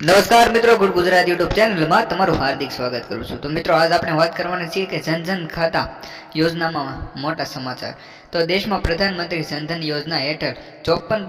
નમસ્કાર મિત્રો, good Gujarat YouTube ચેનલમાં તમારું હાર્દિક સ્વાગત કરું છું. તો મિત્રો, આજ આપણે વાત કરવાની છીએ કે જનધન ખાતા યોજનામાં મોટા સમાચાર. તો દેશમાં પ્રધાનમંત્રી જનધન યોજના હેઠળ ચોપન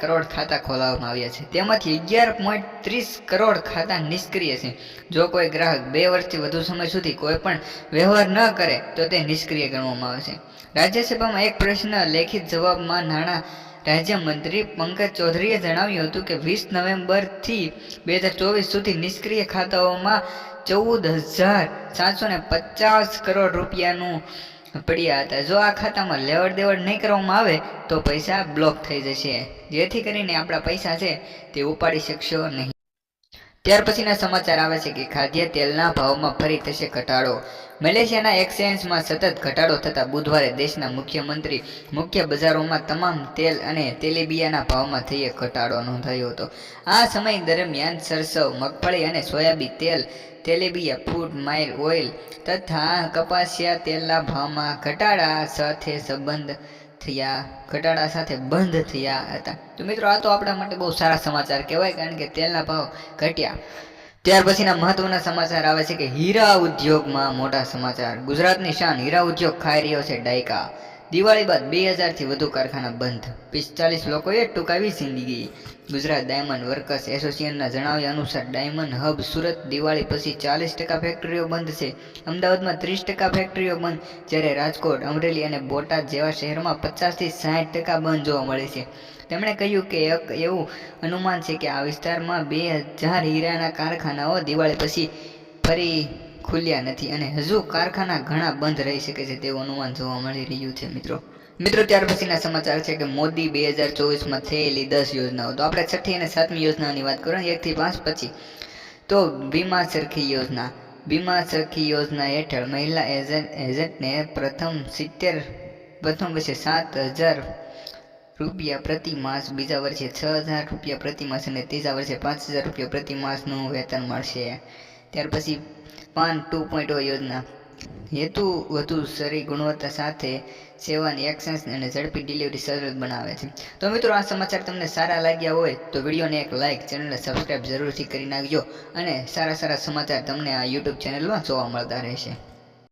કરોડ ખાતા ખોલાવવામાં આવ્યા છે. તેમાંથી અગિયાર પોઈન્ટ ત્રીસ કરોડ ખાતા નિષ્ક્રિય છે. જો કોઈ ગ્રાહક બે વર્ષથી વધુ સમય સુધી કોઈ પણ વ્યવહાર ન કરે, તો તે નિષ્ક્રિય ગણવામાં આવે છે. રાજ્યસભામાં એક પ્રશ્ન લેખિત જવાબમાં નાણાં રાજ્યમંત્રી પંકજ ચૌધરીએ જણાવ્યું હતું કે વીસ નવેમ્બરથી બે હજાર ચોવીસ સુધી નિષ્ક્રિય ખાતાઓમાં ચૌદ હજાર સાતસો ને પચાસ કરોડ રૂપિયાનું પડ્યા હતા. જો આ ખાતામાં લેવડ દેવડ નહીં કરવામાં આવે, તો પૈસા બ્લોક થઈ જશે. જેથી કરીને આપણા પૈસા છે તે ઉપાડી શકશો નહીં. ત્યાર પછીના સમાચાર આવે છે કે ખાદ્ય તેલના ભાવમાં ફરી થશે ઘટાડો. મલેશિયાના એક્સચેન્જમાં સતત ઘટાડો થતાં બુધવારે દેશના મુખ્યમંત્રી મુખ્ય બજારોમાં તમામ તેલ અને તેલીબિયાના ભાવમાં થઈએ ઘટાડો નોંધાયો હતો. આ સમય દરમિયાન સરસવ, મગફળી અને સોયાબીન તેલ, તેલીબિયા, ફૂડ, માઇલ ઓઇલ તથા કપાસિયા તેલના ભાવમાં ઘટાડા સાથે સંબંધ થયા, ઘટાડા સાથે બંધ થયા હતા. તો મિત્રો, આ તો આપણા માટે બહુ સારા સમાચાર કહેવાય, કારણ કે તેલના ભાવ ઘટ્યા. ત્યાર પછીના મહત્વના સમાચાર આવે છે કે હીરા ઉદ્યોગમાં મોટા સમાચાર. ગુજરાતની શાન, હીરા ઉદ્યોગ ખાઈ રહ્યો છે ડાયકા. દિવાળી બાદ બે હજારથી વધુ કારખાના બંધ. પિસ્તાલીસ લોકોએ ટૂંકાવી જિંદગી. ગુજરાત ડાયમંડ વર્કર્સ એસોસિએશનના જણાવ્યા અનુસાર ડાયમંડ હબ સુરત દિવાળી પછી ચાલીસ ટકા ફેક્ટરીઓ બંધ છે. અમદાવાદમાં ત્રીસ ટકા ફેક્ટરીઓ બંધ, જ્યારે રાજકોટ, અમરેલી અને બોટાદ જેવા શહેરોમાં પચાસથી સાઠ ટકા બંધ જોવા મળે છે. તેમણે કહ્યું કે એક એવું અનુમાન છે કે આ વિસ્તારમાં બે હજાર હીરાના કારખાનાઓ દિવાળી પછી ફરી ખુલ્યા નથી અને હજુ કારખાના ઘણા બંધ રહી શકે છે તેવું અનુમાન જોવા મળી રહ્યું છે, મિત્રો. મિત્રો, ત્યાર પછીના સમાચાર છે કે મોદી બે હજાર ચોવીસમાં થયેલી દસ યોજનાઓ. તો આપણે છઠ્ઠી અને સાતમી યોજનાની વાત કરો એકથી પાંચ પછી. તો વીમા સરખી યોજના. વીમા સરખી યોજના હેઠળ મહિલા એજન્ટ, એજન્ટને પ્રથમ સિત્તેર, પ્રથમ વર્ષે સાત હજાર રૂપિયા પ્રતિ માસ, બીજા વર્ષે છ હજાર રૂપિયા પ્રતિ માસ અને ત્રીજા વર્ષે પાંચ હજાર રૂપિયા પ્રતિ માસનું વેતન મળશે. ત્યાર પછી પાન ટુ પોઈન્ટ યોજના. હેતુ વધુ સારી ગુણવત્તા સાથે સેવાની એક્સેન્સ અને ઝડપી ડિલિવરી સરળ બનાવે છે. તો મિત્રો, આ સમાચાર તમને સારા લાગ્યા હોય તો વિડીયોને એક લાઇક ચેનલને સબસ્ક્રાઈબ જરૂરથી કરી નાખજો અને સારા સારા સમાચાર તમને આ યુટ્યુબ ચેનલમાં જોવા મળતા રહેશે.